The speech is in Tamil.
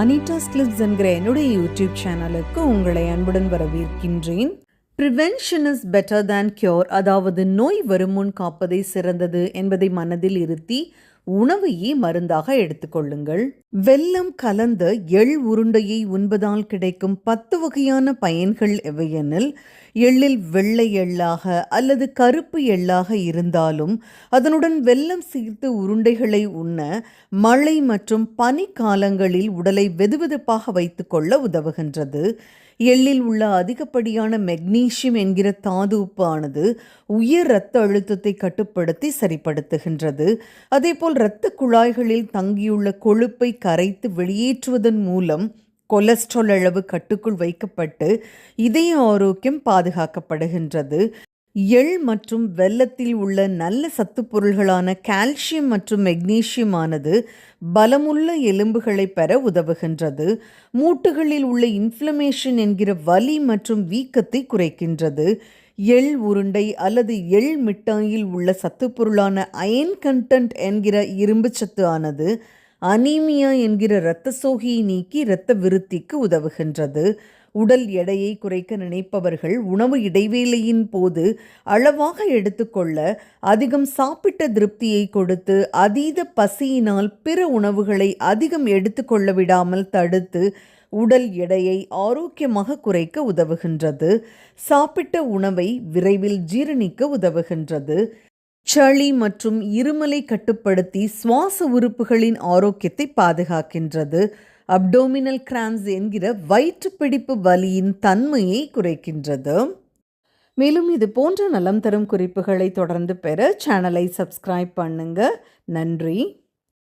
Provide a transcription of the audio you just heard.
அனிடாஸ் கிளிப்ஸ் என்கிற என்னுடைய யூடியூப் சேனலுக்கு உங்களை அன்புடன் வரவேற்கின்றேன். Prevention is better than cure அதாவது நோய் வருமுன் காப்பதே சிறந்தது என்பதை மனதில் இருத்தி உணவையே மருந்தாக எடுத்துக்கொள்ளுங்கள் வெல்லம் கலந்த எள் உருண்டையை உண்பதால் கிடைக்கும் பத்து வகையான பயன்கள் எவையெனில் எள்ளில் வெள்ளை எள்ளாக அல்லது கருப்பு எள்ளாக இருந்தாலும் அதனுடன் வெல்லம் சேர்த்து உருண்டைகளை உண்ண மழை மற்றும் பனிக்காலங்களில் உடலை வெதுவெதுப்பாக வைத்துக்கொள்ள உதவுகின்றது. எள்ளில் உள்ள அதிகப்படியான மெக்னீசியம் என்கிற தாது உப்பு ஆனது உயர் இரத்த அழுத்தத்தை கட்டுப்படுத்தி சரிப்படுத்துகின்றது. அதேபோல் இரத்த குழாய்களில் தங்கியுள்ள கொழுப்பை கரைத்து வெளியேற்றுவதன் மூலம் கொலஸ்ட்ரால் அளவு கட்டுக்குள் வைக்கப்பட்டு இதய ஆரோக்கியம் பாதுகாக்கப்படுகின்றது. எள் மற்றும் வெல்லத்தில் உள்ள நல்ல சத்து பொருள்களான கால்சியம் மற்றும் மெக்னீசியம் ஆனது பலமுள்ள எலும்புகளை பெற உதவுகின்றது. மூட்டுகளில் உள்ள இன்ஃப்ளமேஷன் என்கிற வலி மற்றும் வீக்கத்தை குறைக்கின்றது. எள் உருண்டை அல்லது எள் மிட்டாயில் உள்ள சத்து பொருளான அயன் கண்டென்ட் என்கிற இரும்பு சத்து ஆனது அனீமியா என்கிற இரத்த சோகையை நீக்கி இரத்த விருத்திக்கு உதவுகின்றது. உடல் எடையை குறைக்க நினைப்பவர்கள் உணவு இடைவேளையின் போது அளவாக எடுத்துக்கொள்ள அதிகம் சாப்பிட்ட திருப்தியை கொடுத்து அதீத பசியினால் பிற உணவுகளை அதிகம் எடுத்துக்கொள்ள விடாமல் தடுத்து உடல் எடையை ஆரோக்கியமாக குறைக்க உதவுகின்றது. சாப்பிட்ட உணவை விரைவில் ஜீரணிக்க உதவுகின்றது. சளி மற்றும் இருமலை கட்டுப்படுத்தி சுவாச உறுப்புகளின் ஆரோக்கியத்தை பாதுகாக்கின்றது. அப்டோமினல் கிராம்ஸ் என்கிற வயிற்றுப்பிடிப்பு வலியின் தன்மையை குறைக்கின்றது. மேலும் இது போன்ற நலம் தரும் குறிப்புகளை தொடர்ந்து பெற சேனலை சப்ஸ்கிரைப் பண்ணுங்க. நன்றி.